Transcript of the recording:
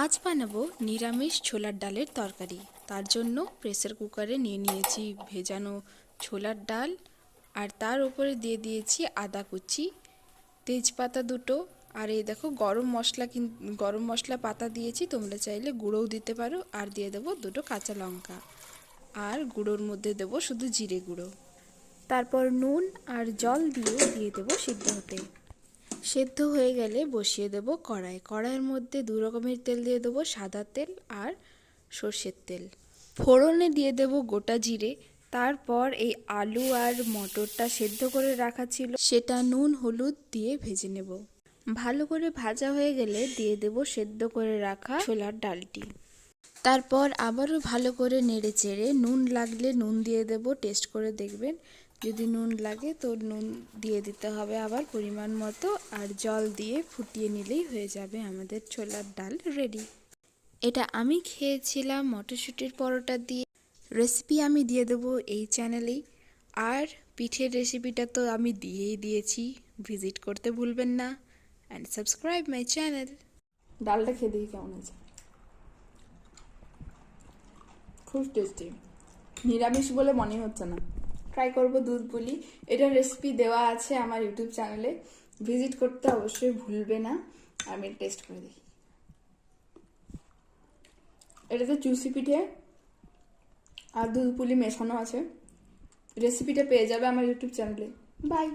আজ বানাবো নিরামিষ ছোলার ডালের তরকারি। তার জন্য প্রেসার কুকারে নিয়ে নিয়েছি ভেজানো ছোলার ডাল আর তার উপরে দিয়ে দিয়েছি আদা কুচি, তেজপাতা দুটো আর এই দেখো গরম মশলা কিন, গরম মশলা পাতা দিয়েছি, তোমরা চাইলে গুঁড়োও দিতে পারো আর দিয়ে দেবো দুটো কাঁচা লঙ্কা আর গুঁড়োর মধ্যে দেবো শুধু জিরে গুঁড়ো। তারপর নুন আর জল দিয়ে দিয়ে দেবো সিদ্ধ হতে। সেদ্ধ হয়ে গেলে বসিয়ে দেব কড়াই। কড়াইয়ের মধ্যে দু রকমের তেল দিয়ে দেবো, সাদা তেল আর সর্ষের তেল। ফোড়নে দিয়ে দেব গোটা জিরে। তারপর এই আলু আর মটরটা সেদ্ধ করে রাখা ছিল। সেটা নুন, হলুদ দিয়ে ভেজে নেব। ভালো করে ভাজা হয়ে গেলে দিয়ে দেব সেদ্ধ করে রাখা ছোলার ডালটি। তারপর আবারও ভালো করে নেড়ে চেড়ে নুন লাগলে নুন দিয়ে দেব, টেস্ট করে দেখবেন। যদি নুন লাগে তো নুন দিয়ে দিতে হবে আবার পরিমাণ মতো আর জল দিয়ে ফুটিয়ে নিলেই হয়ে যাবে আমাদের ছোলার ডাল রেডি এটা আমি খেয়েছিলাম মটরশুঁটির পরোটা দিয়ে। রেসিপি আমি দিয়ে দেবো এই চ্যানেলেই আর পিঠের রেসিপিটা তো আমি দিয়েই দিয়েছি ভিজিট করতে ভুলবেন না। অ্যান্ড সাবস্ক্রাইব মাই চ্যানেল ডালটা খেয়ে দেখি কেমন আছে খুব টেস্টি নিরামিষ বলে মনে হচ্ছে না। ট্রাই করব দুধ পুলি। এটার রেসিপি দেওয়া আছে আমার ইউটিউব চ্যানেলে ভিজিট করতে অবশ্যই ভুলবে না। আমি টেস্ট করে দেখি। এটাতে চুষি পিঠে আর দুধ পুলি মেশানো আছে। রেসিপিটা পেয়ে যাবে আমার ইউটিউব চ্যানেলে বাই